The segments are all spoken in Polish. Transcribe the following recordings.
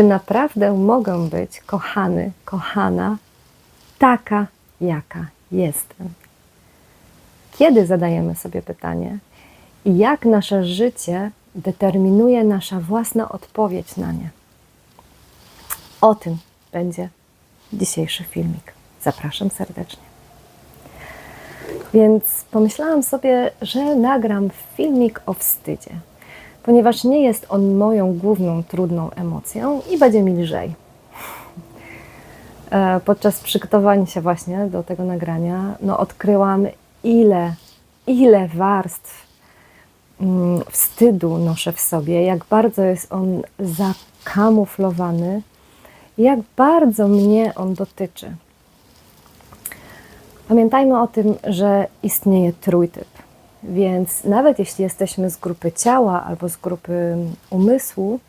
Czy naprawdę mogę być kochany, kochana, taka, jaka jestem? Kiedy zadajemy sobie pytanie i jak nasze życie determinuje nasza własna odpowiedź na nie? O tym będzie dzisiejszy filmik. Zapraszam serdecznie. Więc pomyślałam sobie, że nagram filmik o wstydzie, ponieważ nie jest on moją główną trudną emocją i będzie mi lżej. E, Podczas przygotowania się właśnie do tego nagrania, no odkryłam ile, ile warstw mm, wstydu noszę w sobie, jak bardzo jest on zakamuflowany, jak bardzo mnie on dotyczy. Pamiętajmy o tym, że istnieje trójtyp. Więc nawet jeśli jesteśmy z grupy ciała albo z grupy umysłu,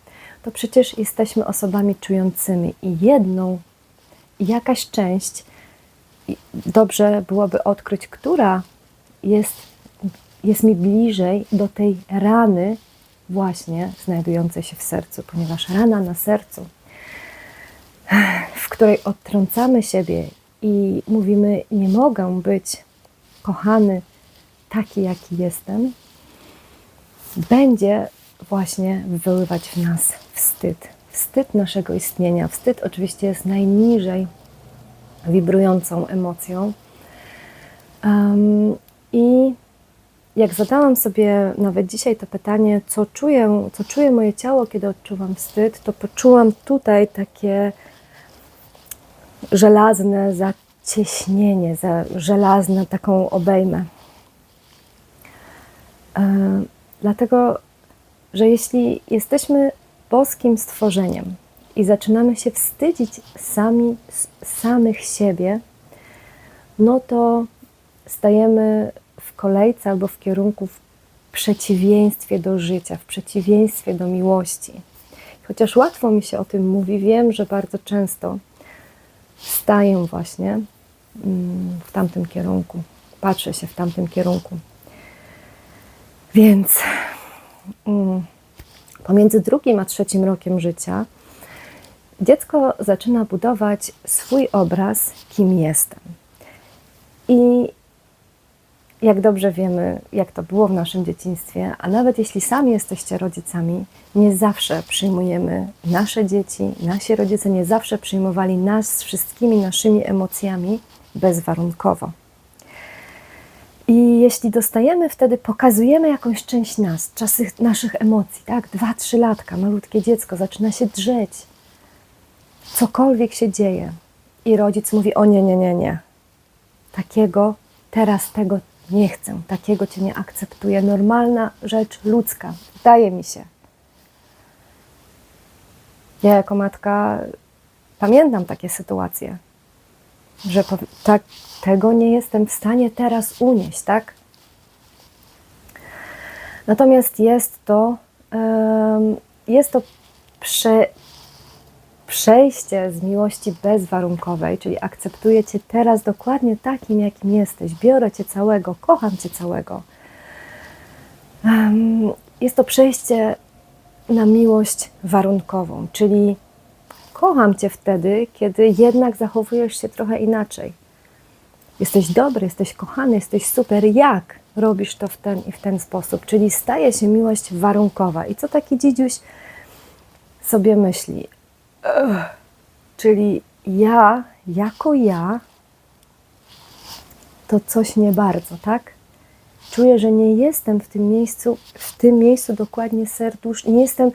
to przecież jesteśmy osobami czującymi i jedną, jakaś część, dobrze byłoby odkryć, która jest, jest mi bliżej do tej rany, właśnie znajdującej się w sercu, ponieważ rana na sercu, w której odtrącamy siebie i mówimy: Nie mogę być kochany taki, jaki jestem, będzie właśnie wywoływać w nas wstyd. Wstyd naszego istnienia. Wstyd oczywiście jest najniżej wibrującą emocją. Um, I jak zadałam sobie nawet dzisiaj to pytanie, co czuję, co czuje moje ciało, kiedy odczuwam wstyd, to poczułam tutaj takie żelazne zacieśnienie, za taką obejmę. E, dlatego, że jeśli jesteśmy boskim stworzeniem i zaczynamy się wstydzić sami samych siebie, no to stajemy w kolejce albo w kierunku w przeciwieństwie do życia, w przeciwieństwie do miłości. Chociaż łatwo mi się o tym mówi, wiem, że bardzo często staję właśnie mm, w tamtym kierunku, patrzę się w tamtym kierunku. Więc mm, pomiędzy drugim a trzecim rokiem życia dziecko zaczyna budować swój obraz, kim jestem. I jak dobrze wiemy, jak to było w naszym dzieciństwie, a nawet jeśli sami jesteście rodzicami, nie zawsze przyjmujemy nasze dzieci, nasi rodzice nie zawsze przyjmowali nas z wszystkimi naszymi emocjami bezwarunkowo. I jeśli dostajemy wtedy, pokazujemy jakąś część nas, czasy naszych emocji, tak? Dwa, trzy latka, malutkie dziecko zaczyna się drzeć. Cokolwiek się dzieje. I rodzic mówi: O nie, nie, nie, nie. Takiego, teraz tego nie chcę, takiego cię nie akceptuję. Normalna rzecz ludzka, wydaje mi się. Ja jako matka pamiętam takie sytuacje, że tak, tego nie jestem w stanie teraz unieść, tak? Natomiast jest to, jest to prze, przejście z miłości bezwarunkowej, czyli akceptuję Cię teraz dokładnie takim, jakim jesteś, biorę Cię całego, kocham Cię całego. Jest to przejście na miłość warunkową, czyli kocham Cię wtedy, kiedy jednak zachowujesz się trochę inaczej. Jesteś dobry, jesteś kochany, jesteś super. Jak robisz to w ten i w ten sposób? Czyli staje się miłość warunkowa. I co taki dzidziuś sobie myśli? Ugh. Czyli ja, jako ja, to coś nie bardzo, tak? Czuję, że nie jestem w tym miejscu, w tym miejscu dokładnie serdusz, nie jestem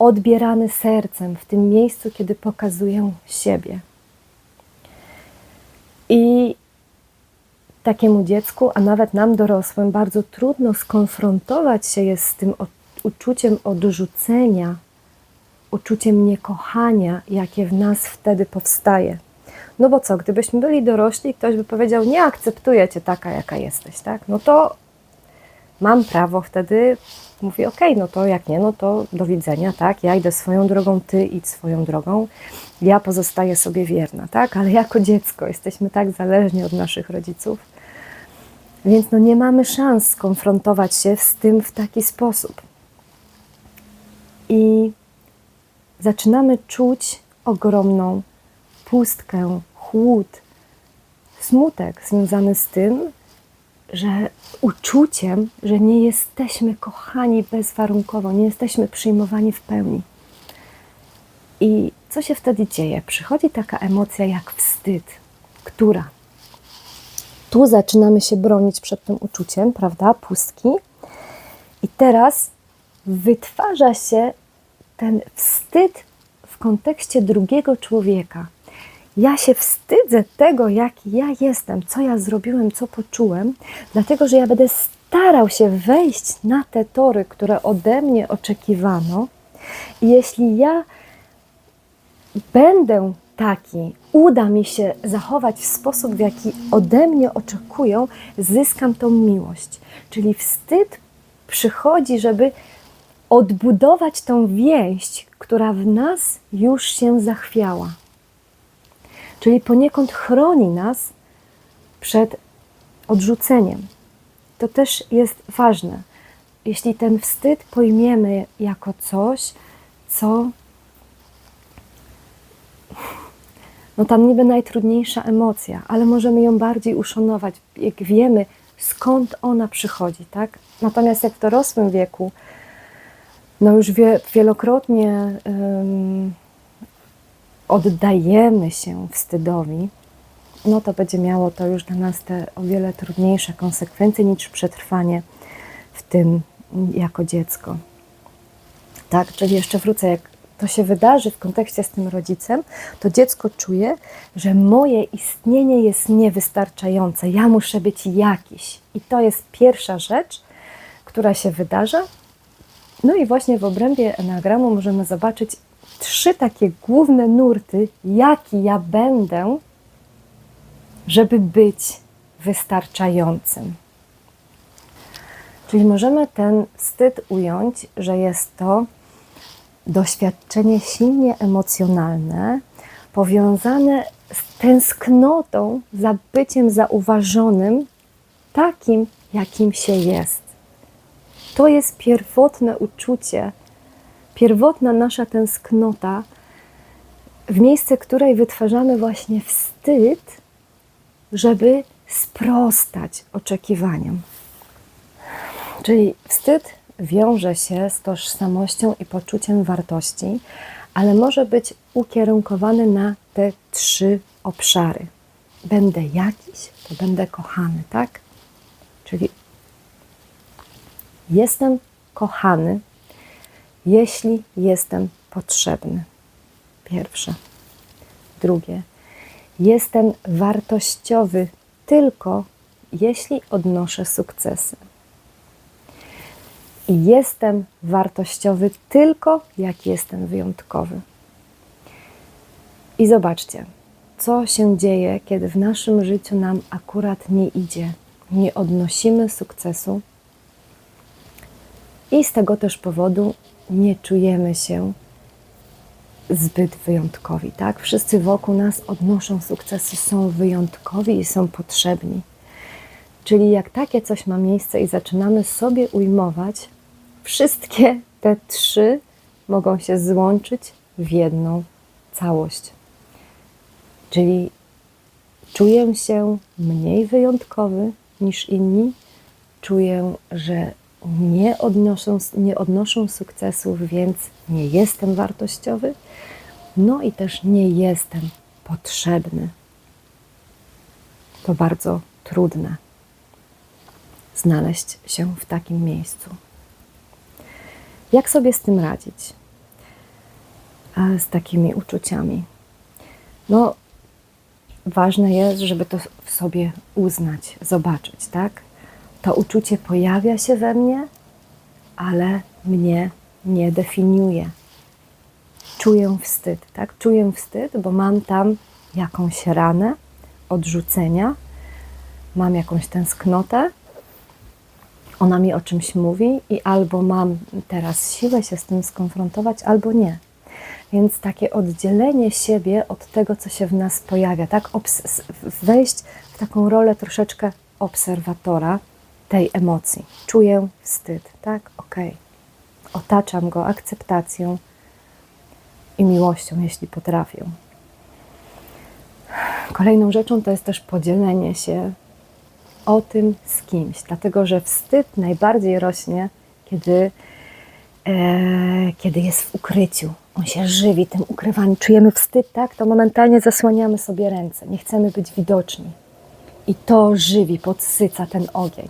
odbierany sercem w tym miejscu, kiedy pokazuję siebie. I takiemu dziecku, a nawet nam dorosłym, bardzo trudno skonfrontować się jest z tym uczuciem odrzucenia, uczuciem niekochania, jakie w nas wtedy powstaje. No bo co, gdybyśmy byli dorośli, ktoś by powiedział, nie akceptuję cię taka, jaka jesteś, tak? No to mam prawo wtedy, mówię, ok, no to jak nie, no to do widzenia, tak? Ja idę swoją drogą, ty idź swoją drogą, ja pozostaję sobie wierna, tak? Ale jako dziecko jesteśmy tak zależni od naszych rodziców, więc no nie mamy szans skonfrontować się z tym w taki sposób. I zaczynamy czuć ogromną pustkę, chłód, smutek związany z tym, że uczuciem, że nie jesteśmy kochani bezwarunkowo, nie jesteśmy przyjmowani w pełni. I co się wtedy dzieje? Przychodzi taka emocja jak wstyd, która tu zaczynamy się bronić przed tym uczuciem, prawda? Pustki. I teraz wytwarza się ten wstyd w kontekście drugiego człowieka. Ja się wstydzę tego, jaki ja jestem, co ja zrobiłem, co poczułem, dlatego że ja będę starał się wejść na te tory, które ode mnie oczekiwano. I jeśli ja będę taki, uda mi się zachować w sposób, w jaki ode mnie oczekują, zyskam tą miłość. Czyli wstyd przychodzi, żeby odbudować tą więź, która w nas już się zachwiała. Czyli poniekąd chroni nas przed odrzuceniem. To też jest ważne. Jeśli ten wstyd pojmiemy jako coś, co no tam niby najtrudniejsza emocja, ale możemy ją bardziej uszanować, jak wiemy, skąd ona przychodzi, tak? Natomiast jak w dorosłym wieku, no już wie, wielokrotnie oddajemy się wstydowi, no to będzie miało to już dla nas te o wiele trudniejsze konsekwencje niż przetrwanie w tym jako dziecko. Tak, czyli jeszcze wrócę, jak to się wydarzy w kontekście z tym rodzicem, to dziecko czuje, że moje istnienie jest niewystarczające. Ja muszę być jakiś. I to jest pierwsza rzecz, która się wydarza. No i właśnie w obrębie enagramu możemy zobaczyć trzy takie główne nurty, jaki ja będę, żeby być wystarczającym. Czyli możemy ten wstyd ująć, że jest to doświadczenie silnie emocjonalne, powiązane z tęsknotą za byciem zauważonym takim, jakim się jest. To jest pierwotne uczucie, pierwotna nasza tęsknota, w miejsce której wytwarzamy właśnie wstyd, żeby sprostać oczekiwaniom. Czyli wstyd wiąże się z tożsamością i poczuciem wartości, ale może być ukierunkowany na te trzy obszary. Będę jakiś, to będę kochany, tak? Czyli jestem kochany, jeśli jestem potrzebny. Pierwsze. Drugie. Jestem wartościowy tylko jeśli odnoszę sukcesy. I jestem wartościowy tylko jak jestem wyjątkowy. I zobaczcie, co się dzieje, kiedy w naszym życiu nam akurat nie idzie, nie odnosimy sukcesu i z tego też powodu nie czujemy się zbyt wyjątkowi, tak? Wszyscy wokół nas odnoszą sukcesy, są wyjątkowi i są potrzebni. Czyli jak takie coś ma miejsce i zaczynamy sobie ujmować, wszystkie te trzy mogą się złączyć w jedną całość. Czyli czuję się mniej wyjątkowy niż inni, czuję, że nie odnoszą, nie odnoszą sukcesów, więc nie jestem wartościowy, no i też nie jestem potrzebny. To bardzo trudne znaleźć się w takim miejscu. Jak sobie z tym radzić? Z takimi uczuciami? No, ważne jest, żeby to w sobie uznać, zobaczyć, tak? To uczucie pojawia się we mnie, ale mnie nie definiuje. Czuję wstyd, tak? Czuję wstyd, bo mam tam jakąś ranę odrzucenia, mam jakąś tęsknotę, ona mi o czymś mówi i albo mam teraz siłę się z tym skonfrontować, albo nie. Więc takie oddzielenie siebie od tego, co się w nas pojawia, tak? Obs wejść w taką rolę troszeczkę obserwatora tej emocji. Czuję wstyd, tak? Ok. Otaczam go akceptacją i miłością, jeśli potrafię. Kolejną rzeczą to jest też podzielenie się o tym z kimś, dlatego że wstyd najbardziej rośnie, kiedy, e, kiedy jest w ukryciu. On się żywi tym ukrywaniem. Czujemy wstyd, tak? To momentalnie zasłaniamy sobie ręce. Nie chcemy być widoczni. I to żywi, podsyca ten ogień.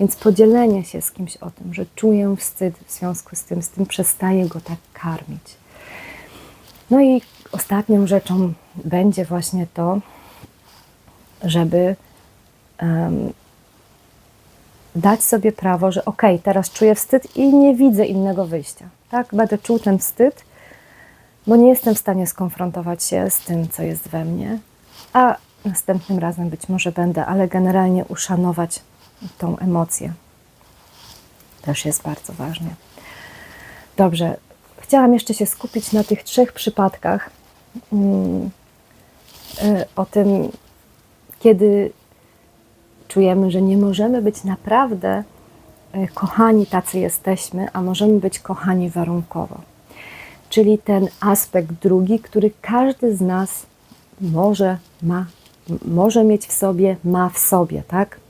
Więc podzielenie się z kimś o tym, że czuję wstyd w związku z tym, z tym przestaję go tak karmić. No i ostatnią rzeczą będzie właśnie to, żeby um, dać sobie prawo, że ok, teraz czuję wstyd i nie widzę innego wyjścia. Tak, będę czuł ten wstyd, bo nie jestem w stanie skonfrontować się z tym, co jest we mnie, a następnym razem być może będę, ale generalnie uszanować tą emocję. Też jest bardzo ważne. Dobrze, chciałam jeszcze się skupić na tych trzech przypadkach. Mm, y, o tym, kiedy czujemy, że nie możemy być naprawdę y, kochani tacy jesteśmy, a możemy być kochani warunkowo. Czyli ten aspekt drugi, który każdy z nas może ma, może mieć w sobie, ma w sobie, tak?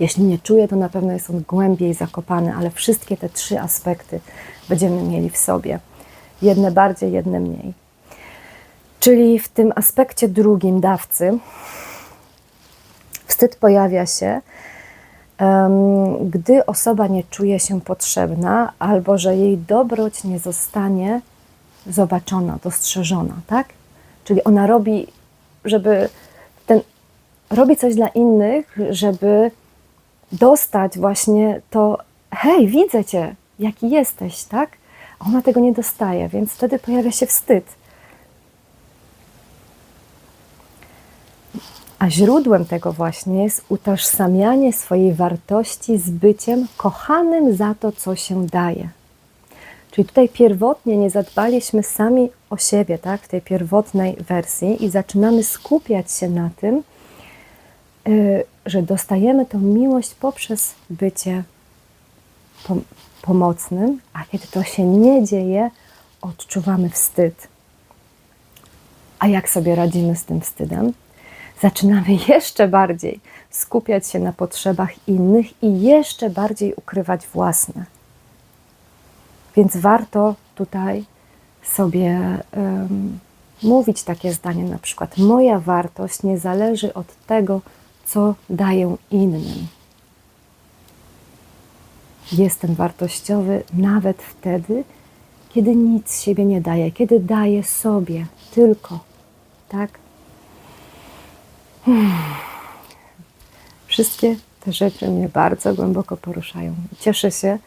Jeśli nie czuje, to na pewno jest on głębiej zakopany, ale wszystkie te trzy aspekty będziemy mieli w sobie. Jedne bardziej, jedne mniej. Czyli w tym aspekcie drugim dawcy wstyd pojawia się, gdy osoba nie czuje się potrzebna, albo że jej dobroć nie zostanie zobaczona, dostrzeżona, tak? Czyli ona robi, żeby ten, robi coś dla innych, żeby dostać właśnie to, hej, widzę cię, jaki jesteś, tak? Ona tego nie dostaje, więc wtedy pojawia się wstyd. A źródłem tego właśnie jest utożsamianie swojej wartości z byciem kochanym za to, co się daje. Czyli tutaj pierwotnie nie zadbaliśmy sami o siebie, tak, w tej pierwotnej wersji i zaczynamy skupiać się na tym, że dostajemy tą miłość poprzez bycie pomocnym, a kiedy to się nie dzieje, odczuwamy wstyd. A jak sobie radzimy z tym wstydem? Zaczynamy jeszcze bardziej skupiać się na potrzebach innych i jeszcze bardziej ukrywać własne. Więc warto tutaj sobie um, mówić takie zdanie, na przykład: Moja wartość nie zależy od tego, co daję innym. Jestem wartościowy nawet wtedy, kiedy nic siebie nie daję, kiedy daję sobie tylko, tak? Wszystkie te rzeczy mnie bardzo głęboko poruszają. Cieszę się,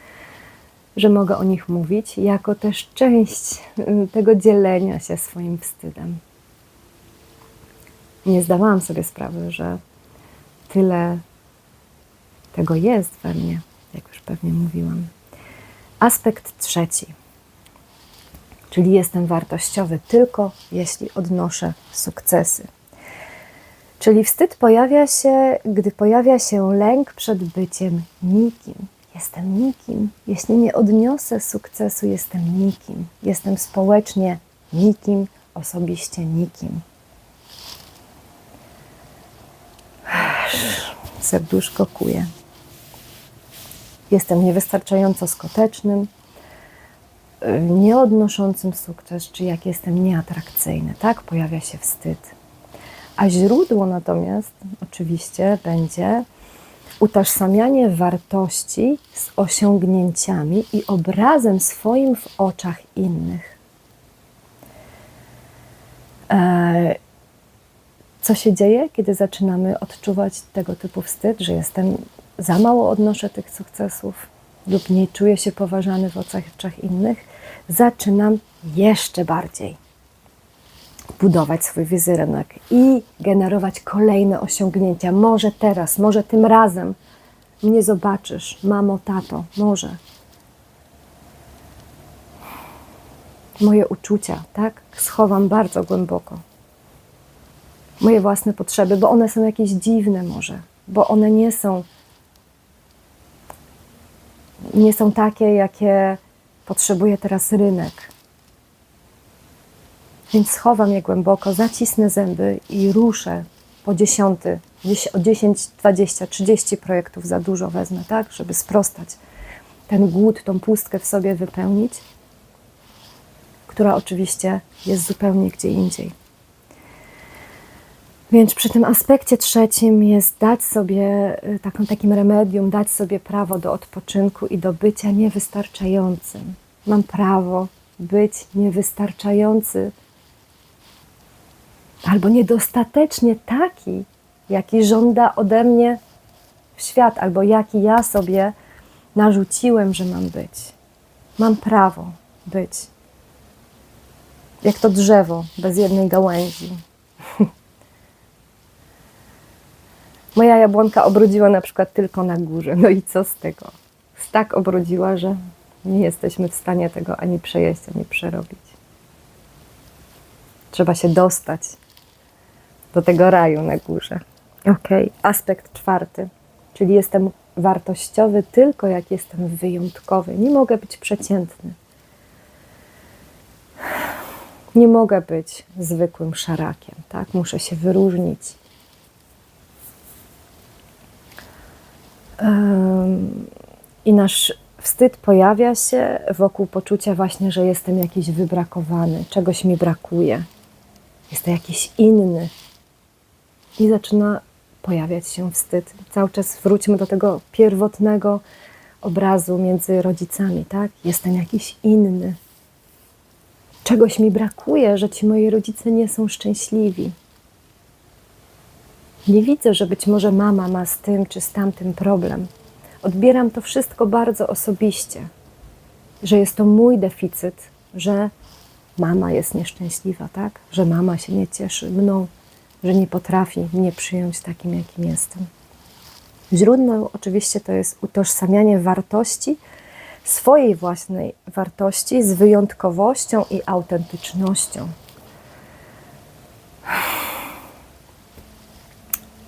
że mogę o nich mówić, jako też część y, tego dzielenia się swoim wstydem. Nie zdawałam sobie sprawy, że tyle tego jest we mnie, jak już pewnie mówiłam. Aspekt trzeci, czyli jestem wartościowy tylko jeśli odnoszę sukcesy. Czyli wstyd pojawia się, gdy pojawia się lęk przed byciem nikim. Jestem nikim. Jeśli nie odniosę sukcesu, jestem nikim. Jestem społecznie nikim, osobiście nikim. Serduszko kuje. Jestem niewystarczająco skutecznym, y, nieodnoszącym sukces, czy jak jestem nieatrakcyjny, tak? Pojawia się wstyd. A źródło natomiast oczywiście będzie utożsamianie wartości z osiągnięciami i obrazem swoim w oczach innych. E, co się dzieje, kiedy zaczynamy odczuwać tego typu wstyd, że jestem za mało odnoszę tych sukcesów lub nie czuję się poważany w oczach innych, zaczynam jeszcze bardziej budować swój wizerunek i generować kolejne osiągnięcia. Może teraz, może tym razem mnie zobaczysz, mamo, tato, może. Moje uczucia, tak, schowam bardzo głęboko moje własne potrzeby, bo one są jakieś dziwne może, bo one nie są nie są takie, jakie potrzebuje teraz rynek. Więc schowam je głęboko, zacisnę zęby i ruszę po dziesiąty, dzies- o 10, 20, 30 projektów za dużo wezmę, tak, żeby sprostać ten głód, tą pustkę w sobie wypełnić, która oczywiście jest zupełnie gdzie indziej. Więc przy tym aspekcie trzecim jest dać sobie y, taką, takim remedium, dać sobie prawo do odpoczynku i do bycia niewystarczającym. Mam prawo być niewystarczający albo niedostatecznie taki, jaki żąda ode mnie świat, albo jaki ja sobie narzuciłem, że mam być. Mam prawo być. Jak to drzewo bez jednej gałęzi. Moja jabłonka obrodziła na przykład tylko na górze. No i co z tego? Tak obrodziła, że nie jesteśmy w stanie tego ani przejeść, ani przerobić. Trzeba się dostać do tego raju na górze. Ok, aspekt czwarty, czyli jestem wartościowy tylko jak jestem wyjątkowy. Nie mogę być przeciętny. Nie mogę być zwykłym szarakiem, tak? Muszę się wyróżnić. I nasz wstyd pojawia się wokół poczucia właśnie, że jestem jakiś wybrakowany, czegoś mi brakuje, jestem jakiś inny. I zaczyna pojawiać się wstyd. Cały czas wróćmy do tego pierwotnego obrazu między rodzicami, tak? Jestem jakiś inny. Czegoś mi brakuje, że ci moi rodzice nie są szczęśliwi. Nie widzę, że być może mama ma z tym czy z tamtym problem. Odbieram to wszystko bardzo osobiście, że jest to mój deficyt, że mama jest nieszczęśliwa, tak? Że mama się nie cieszy mną, że nie potrafi mnie przyjąć takim, jakim jestem. Źródłem oczywiście to jest utożsamianie wartości, swojej własnej wartości z wyjątkowością i autentycznością.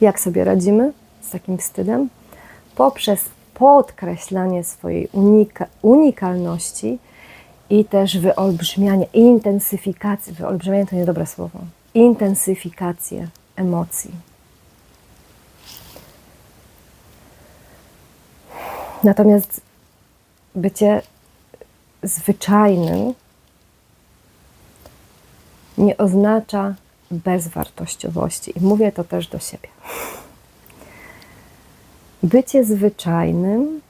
Jak sobie radzimy z takim wstydem? Poprzez podkreślanie swojej unika, unikalności i też wyolbrzymianie, intensyfikacji. Wyolbrzymianie to niedobre słowo. Intensyfikację emocji. Natomiast bycie zwyczajnym nie oznacza bezwartościowości. I mówię to też do siebie. Bycie zwyczajnym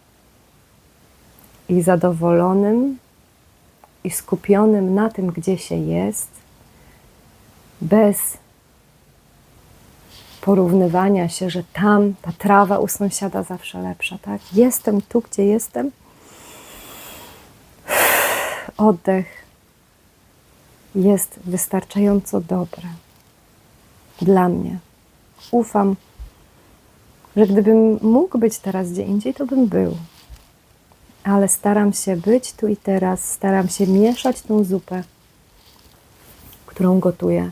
i zadowolonym i skupionym na tym, gdzie się jest, bez porównywania się, że tam ta trawa u sąsiada zawsze lepsza, tak? Jestem tu, gdzie jestem. Oddech jest wystarczająco dobre dla mnie. Ufam, że gdybym mógł być teraz gdzie indziej, to bym był. Ale staram się być tu i teraz, staram się mieszać tą zupę, którą gotuję.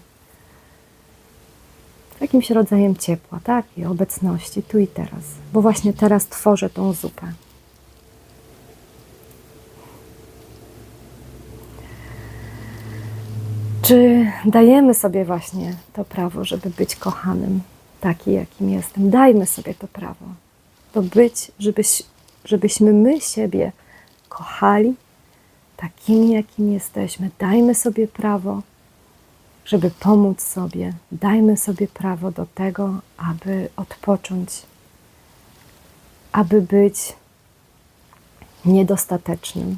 Jakimś rodzajem ciepła, tak? I obecności tu i teraz. Bo właśnie teraz tworzę tą zupę. Czy dajemy sobie właśnie to prawo, żeby być kochanym, taki jakim jestem? Dajmy sobie to prawo. To być, żebyś, żebyśmy my siebie kochali takimi, jakim jesteśmy. Dajmy sobie prawo, żeby pomóc sobie. Dajmy sobie prawo do tego, aby odpocząć, aby być niedostatecznym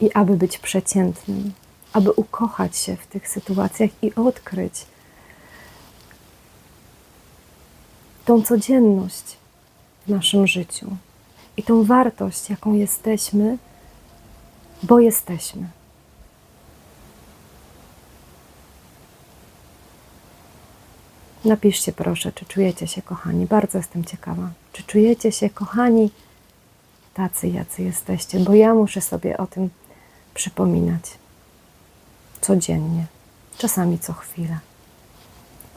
i aby być przeciętnym aby ukochać się w tych sytuacjach i odkryć tą codzienność w naszym życiu i tą wartość, jaką jesteśmy, bo jesteśmy. Napiszcie proszę, czy czujecie się kochani. Bardzo jestem ciekawa. Czy czujecie się kochani tacy, jacy jesteście? Bo ja muszę sobie o tym przypominać codziennie, czasami co chwilę.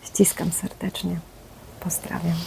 Ściskam serdecznie. Pozdrawiam.